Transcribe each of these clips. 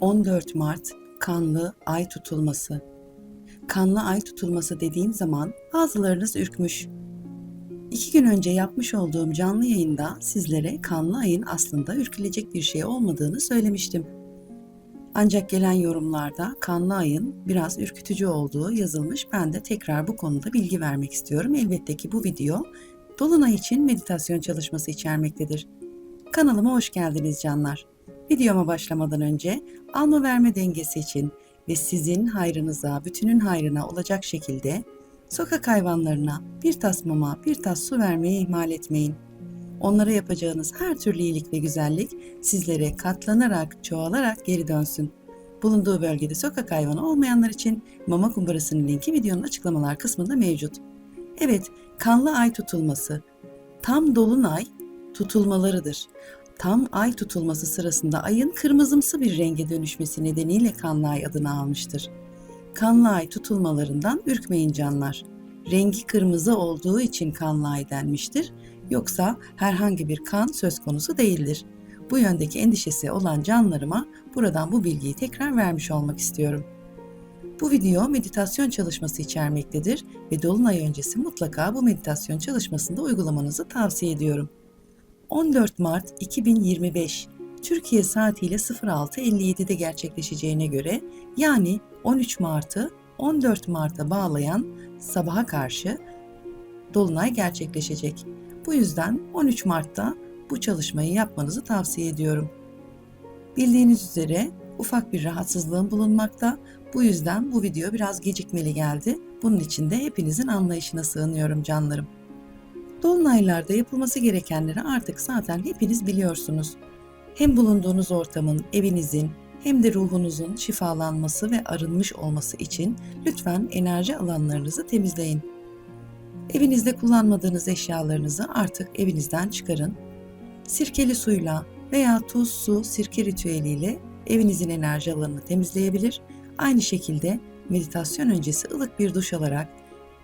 14 Mart kanlı ay tutulması. Kanlı ay tutulması dediğim zaman bazılarınız ürkmüş. İki gün önce yapmış olduğum canlı yayında sizlere kanlı ayın aslında ürkülecek bir şey olmadığını söylemiştim. Ancak gelen yorumlarda kanlı ayın biraz ürkütücü olduğu yazılmış. Ben de tekrar bu konuda bilgi vermek istiyorum. Elbette ki bu video Dolunay için meditasyon çalışması içermektedir. Kanalıma hoş geldiniz canlar. Videoma başlamadan önce alma verme dengesi için ve sizin hayrınıza, bütünün hayrına olacak şekilde sokak hayvanlarına bir tas mama, bir tas su vermeyi ihmal etmeyin. Onlara yapacağınız her türlü iyilik ve güzellik sizlere katlanarak, çoğalarak geri dönsün. Bulunduğu bölgede sokak hayvanı olmayanlar için mama kumbarasının linki videonun açıklamalar kısmında mevcut. Evet, kanlı ay tutulması. Tam dolunay tutulmalarıdır. Tam ay tutulması sırasında ayın kırmızımsı bir renge dönüşmesi nedeniyle kanlı ay adını almıştır. Kanlı ay tutulmalarından ürkmeyin canlar. Rengi kırmızı olduğu için kanlı ay denmiştir. Yoksa herhangi bir kan söz konusu değildir. Bu yöndeki endişesi olan canlarıma buradan bu bilgiyi tekrar vermiş olmak istiyorum. Bu video meditasyon çalışması içermektedir ve dolunay öncesi mutlaka bu meditasyon çalışmasında uygulamanızı tavsiye ediyorum. 14 Mart 2025 Türkiye saatiyle 06.57'de gerçekleşeceğine göre yani 13 Mart'ı 14 Mart'a bağlayan sabaha karşı dolunay gerçekleşecek. Bu yüzden 13 Mart'ta bu çalışmayı yapmanızı tavsiye ediyorum. Bildiğiniz üzere ufak bir rahatsızlığım bulunmakta. Bu yüzden bu video biraz gecikmeli geldi. Bunun için de hepinizin anlayışına sığınıyorum canlarım. Dolunaylarda yapılması gerekenleri artık zaten hepiniz biliyorsunuz. Hem bulunduğunuz ortamın, evinizin hem de ruhunuzun şifalanması ve arınmış olması için lütfen enerji alanlarınızı temizleyin. Evinizde kullanmadığınız eşyalarınızı artık evinizden çıkarın. Sirkeli suyla veya tuz, su, sirke ritüeliyle evinizin enerji alanını temizleyebilir. Aynı şekilde meditasyon öncesi ılık bir duş alarak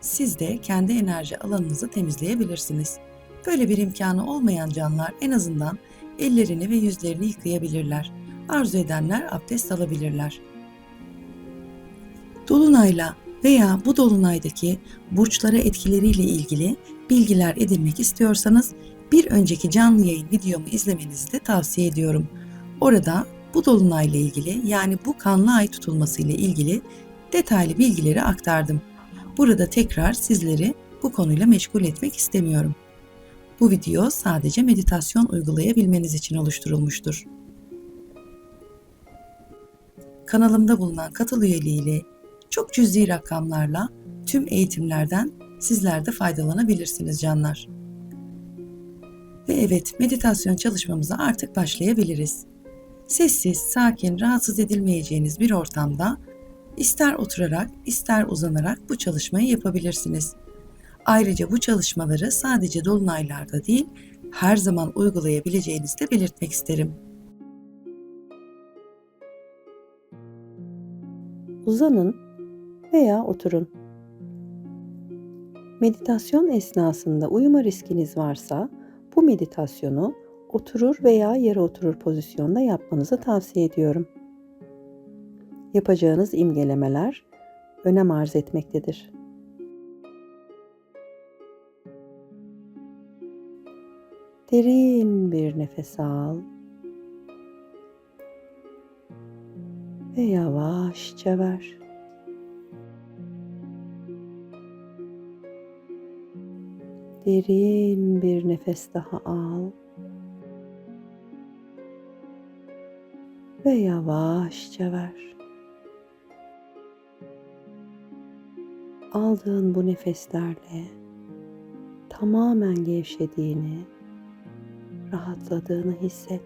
siz de kendi enerji alanınızı temizleyebilirsiniz. Böyle bir imkanı olmayan canlar en azından ellerini ve yüzlerini yıkayabilirler. Arzu edenler abdest alabilirler. Dolunayla veya bu dolunaydaki burçlara etkileriyle ilgili bilgiler edinmek istiyorsanız bir önceki canlı yayın videomu izlemenizi de tavsiye ediyorum. Orada bu dolunayla ilgili yani bu kanlı ay tutulması ile ilgili detaylı bilgileri aktardım. Burada tekrar sizleri bu konuyla meşgul etmek istemiyorum. Bu video sadece meditasyon uygulayabilmeniz için oluşturulmuştur. Kanalımda bulunan katıl üyeliğiyle çok cüzi rakamlarla tüm eğitimlerden sizler de faydalanabilirsiniz canlar. Ve evet meditasyon çalışmamıza artık başlayabiliriz. Sessiz, sakin, rahatsız edilmeyeceğiniz bir ortamda ister oturarak ister uzanarak bu çalışmayı yapabilirsiniz. Ayrıca bu çalışmaları sadece dolunaylarda değil, her zaman uygulayabileceğinizi de belirtmek isterim. Uzanın veya oturun. Meditasyon esnasında uyuma riskiniz varsa bu meditasyonu oturur veya yere oturur pozisyonda yapmanızı tavsiye ediyorum. Yapacağınız imgelemeler önem arz etmektedir. Derin bir nefes al ve yavaşça ver. Derin bir nefes daha al ve yavaşça ver. Aldığın bu nefeslerle tamamen gevşediğini, rahatladığını hisset.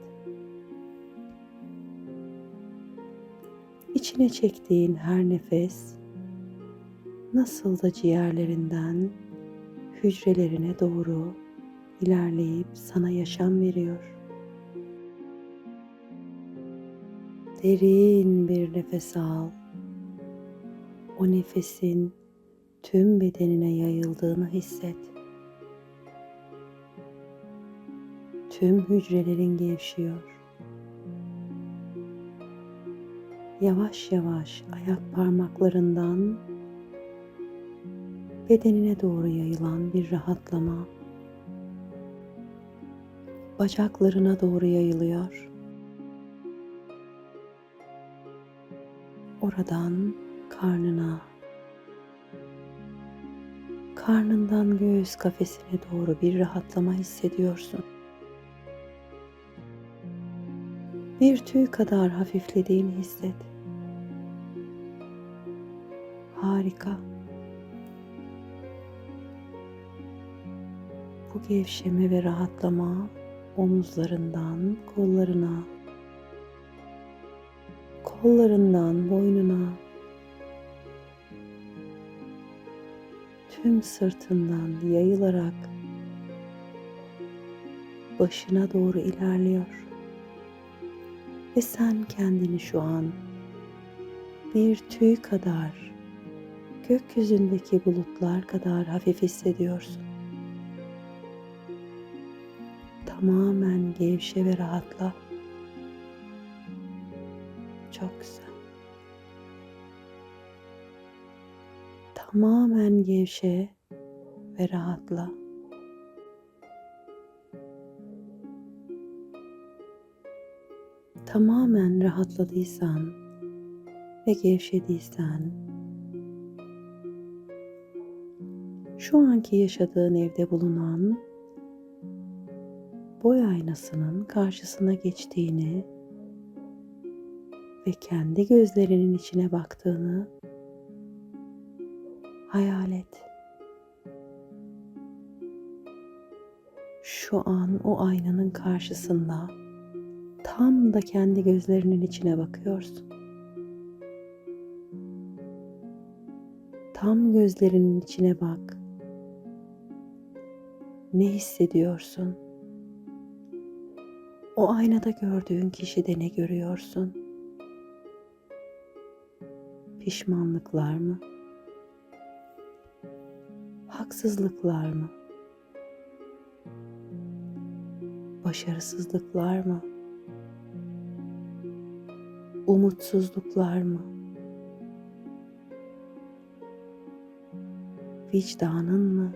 İçine çektiğin her nefes nasıl da ciğerlerinden hücrelerine doğru ilerleyip sana yaşam veriyor. Derin bir nefes al. O nefesin tüm bedenine yayıldığını hisset. Tüm hücrelerin gevşiyor. Yavaş yavaş ayak parmaklarından bedenine doğru yayılan bir rahatlama bacaklarına doğru yayılıyor. Oradan karnına, karnından göğüs kafesine doğru bir rahatlama hissediyorsun. Bir tüy kadar hafiflediğini hisset. Harika. Bu gevşeme ve rahatlama omuzlarından kollarına, kollarından boynuna, tüm sırtından yayılarak başına doğru ilerliyor. Ve sen kendini şu an bir tüy kadar gökyüzündeki bulutlar kadar hafif hissediyorsun. Tamamen gevşe ve rahatla. Çok güzel. Tamamen gevşe ve rahatla. Tamamen rahatladıysan ve gevşediysen şu anki yaşadığın evde bulunan boy aynasının karşısına geçtiğini ve kendi gözlerinin içine baktığını hayal et. Şu an o aynanın karşısında tam da kendi gözlerinin içine bakıyorsun. Tam gözlerinin içine bak. Ne hissediyorsun? O aynada gördüğün kişide ne görüyorsun? Pişmanlıklar mı? Haksızlıklar mı? Başarısızlıklar mı? Umutsuzluklar mı? Vicdanın mı?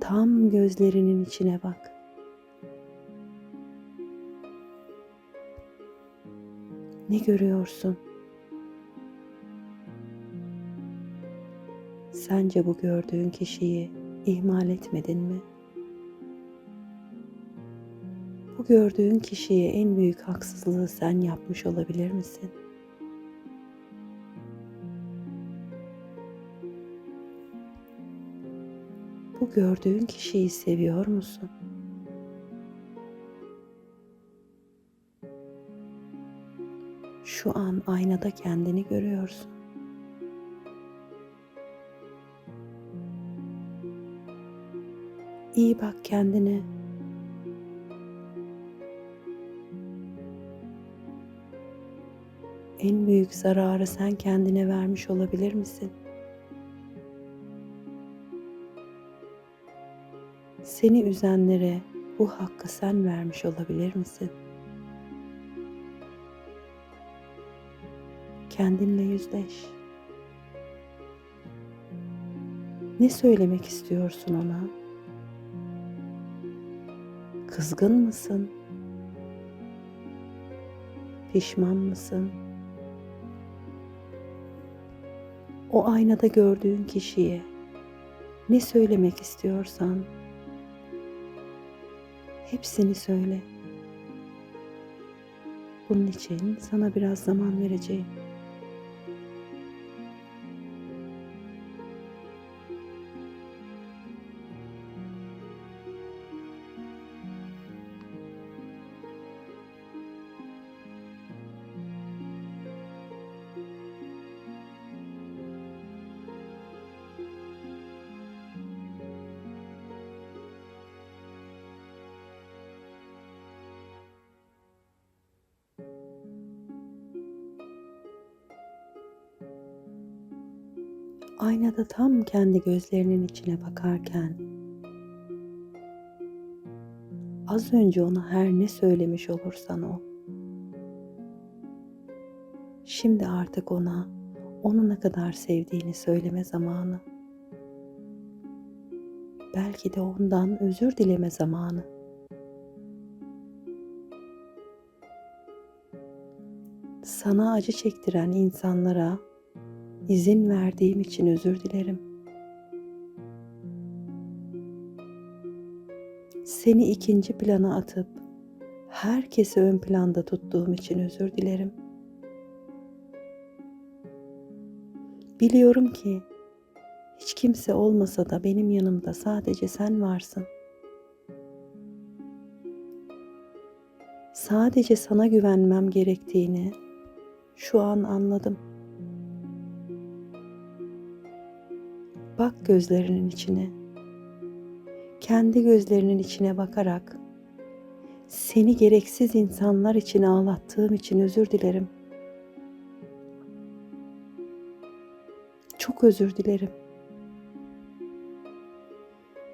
Tam gözlerinin içine bak. Ne görüyorsun? Sence bu gördüğün kişiyi ihmal etmedin mi? Bu gördüğün kişiye en büyük haksızlığı sen yapmış olabilir misin? Bu gördüğün kişiyi seviyor musun? Şu an aynada kendini görüyorsun. İyi bak kendine. En büyük zararı sen kendine vermiş olabilir misin? Seni üzenlere bu hakkı sen vermiş olabilir misin? Kendinle yüzleş. Ne söylemek istiyorsun ona? Kızgın mısın? Pişman mısın? O aynada gördüğün kişiye ne söylemek istiyorsan hepsini söyle. Bunun için sana biraz zaman vereceğim. Aynada tam kendi gözlerinin içine bakarken az önce ona her ne söylemiş olursan o Şimdi artık ona onu ne kadar sevdiğini söyleme zamanı. Belki de ondan özür dileme zamanı. Sana acı çektiren insanlara izin verdiğim için özür dilerim. Seni ikinci plana atıp herkesi ön planda tuttuğum için özür dilerim. Biliyorum ki hiç kimse olmasa da benim yanımda sadece sen varsın. Sadece sana güvenmem gerektiğini şu an anladım. Bak gözlerinin içine. Kendi gözlerinin içine bakarak seni gereksiz insanlar için ağlattığım için özür dilerim. Çok özür dilerim.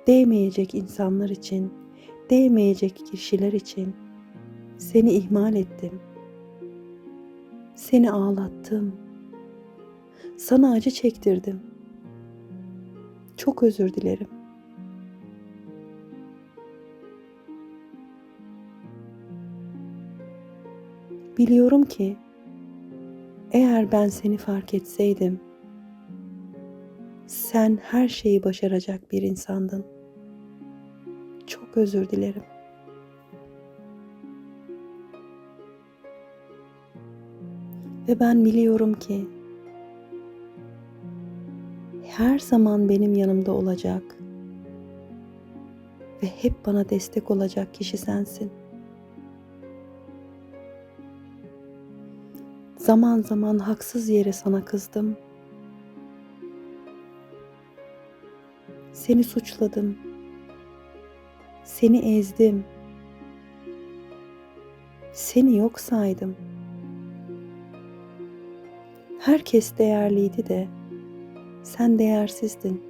Değmeyecek insanlar için, değmeyecek kişiler için seni ihmal ettim. Seni ağlattım. Sana acı çektirdim. Çok özür dilerim. Biliyorum ki eğer ben seni fark etseydim sen her şeyi başaracak bir insandın. Çok özür dilerim. Ve ben biliyorum ki her zaman benim yanımda olacak ve hep bana destek olacak kişi sensin. Zaman zaman haksız yere sana kızdım. Seni suçladım. Seni ezdim. Seni yok saydım. Herkes değerliydi de sen değersizdin.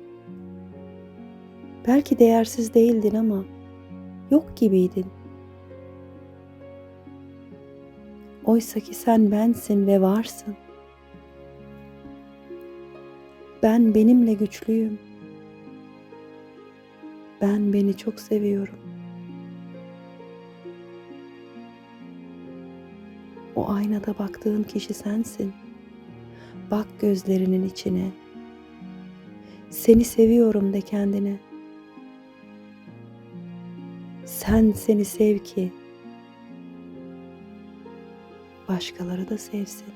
Belki değersiz değildin ama yok gibiydin. Oysa ki sen bensin ve varsın. Ben benimle güçlüyüm. Ben beni çok seviyorum. O aynada baktığın kişi sensin. Bak gözlerinin içine. Seni seviyorum de kendine. Sen seni sev ki başkaları da sevsin.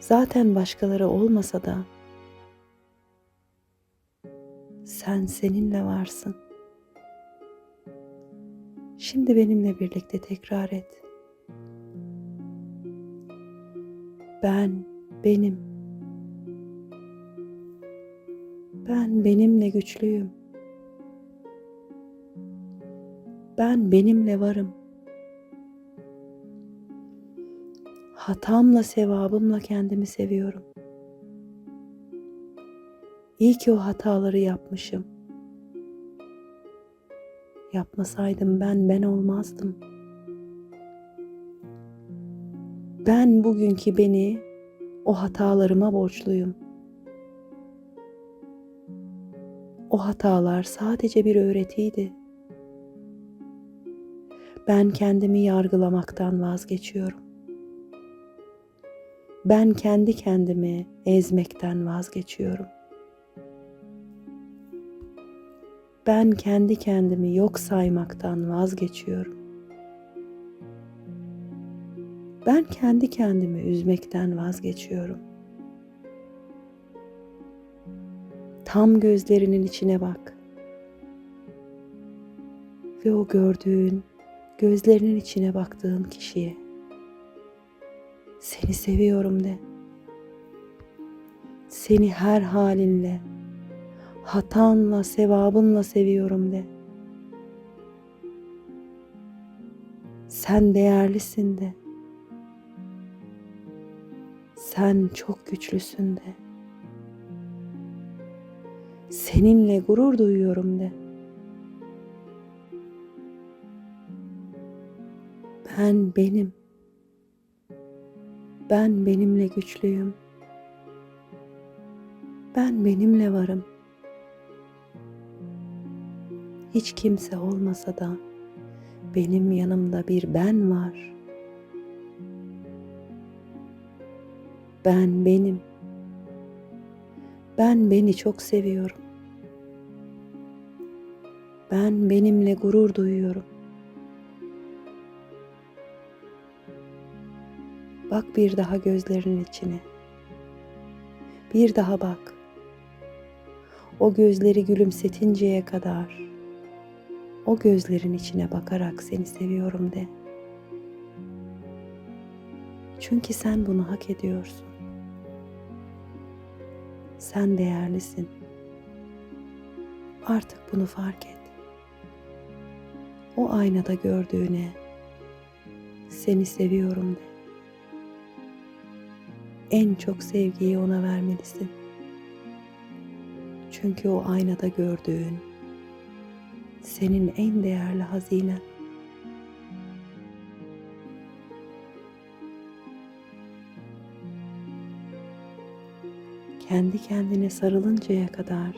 Zaten başkaları olmasa da sen seninle varsın. Şimdi benimle birlikte tekrar et. Ben benim. Ben benimle güçlüyüm. Ben benimle varım. Hatamla sevabımla kendimi seviyorum. İyi ki o hataları yapmışım. Yapmasaydım ben ben olmazdım. Ben bugünkü beni o hatalarıma borçluyum. O hatalar sadece bir öğretiydi. Ben kendimi yargılamaktan vazgeçiyorum. Ben kendi kendimi ezmekten vazgeçiyorum. Ben kendi kendimi yok saymaktan vazgeçiyorum. Ben kendi kendimi üzmekten vazgeçiyorum. Tam gözlerinin içine bak. Ve o gördüğün, gözlerinin içine baktığın kişiye seni seviyorum de. Seni her halinle, hatanla, sevabınla seviyorum de. Sen değerlisin de. Sen çok güçlüsün de. Seninle gurur duyuyorum de. Ben benim. Ben benimle güçlüyüm. Ben benimle varım. Hiç kimse olmasa da benim yanımda bir ben var. Ben benim. Ben beni çok seviyorum. Ben benimle gurur duyuyorum. Bak bir daha gözlerinin içine. Bir daha bak. O gözleri gülümsetinceye kadar o gözlerin içine bakarak seni seviyorum de. Çünkü sen bunu hak ediyorsun. Sen değerlisin. Artık bunu fark et. O aynada gördüğüne seni seviyorum de. En çok sevgiyi ona vermelisin. Çünkü o aynada gördüğün senin en değerli hazinen. Kendi kendine sarılıncaya kadar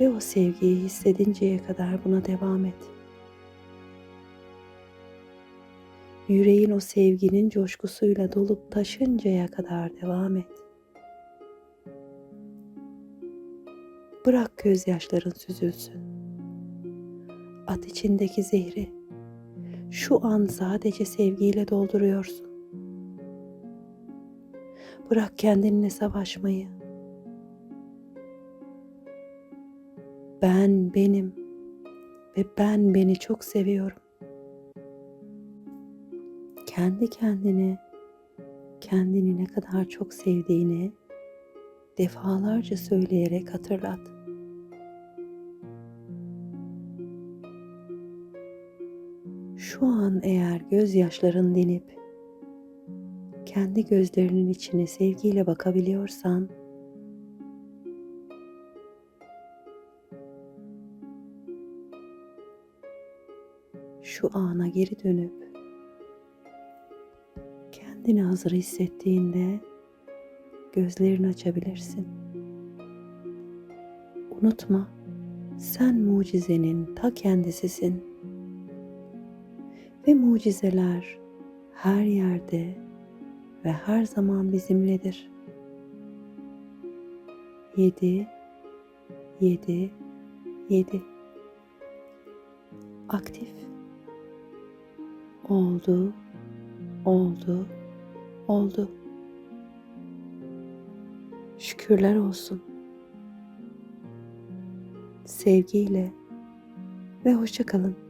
ve o sevgiyi hissedinceye kadar buna devam et. Yüreğin o sevginin coşkusuyla dolup taşıncaya kadar devam et. Bırak gözyaşların süzülsün. At içindeki zehri şu an sadece sevgiyle dolduruyorsun. Bırak kendinle savaşmayı. Ben benim ve ben beni çok seviyorum. Kendi kendine kendini ne kadar çok sevdiğini defalarca söyleyerek hatırlat. Şu an eğer gözyaşların dinip kendi gözlerinin içine sevgiyle bakabiliyorsan şu ana geri dönüp kendini hazır hissettiğinde gözlerini açabilirsin. Unutma, sen mucizenin ta kendisisin. Ve mucizeler her yerde ve her zaman bizimledir. Yedi, yedi, yedi. Aktif. Oldu, oldu, oldu. Şükürler olsun. Sevgiyle ve hoşça kalın.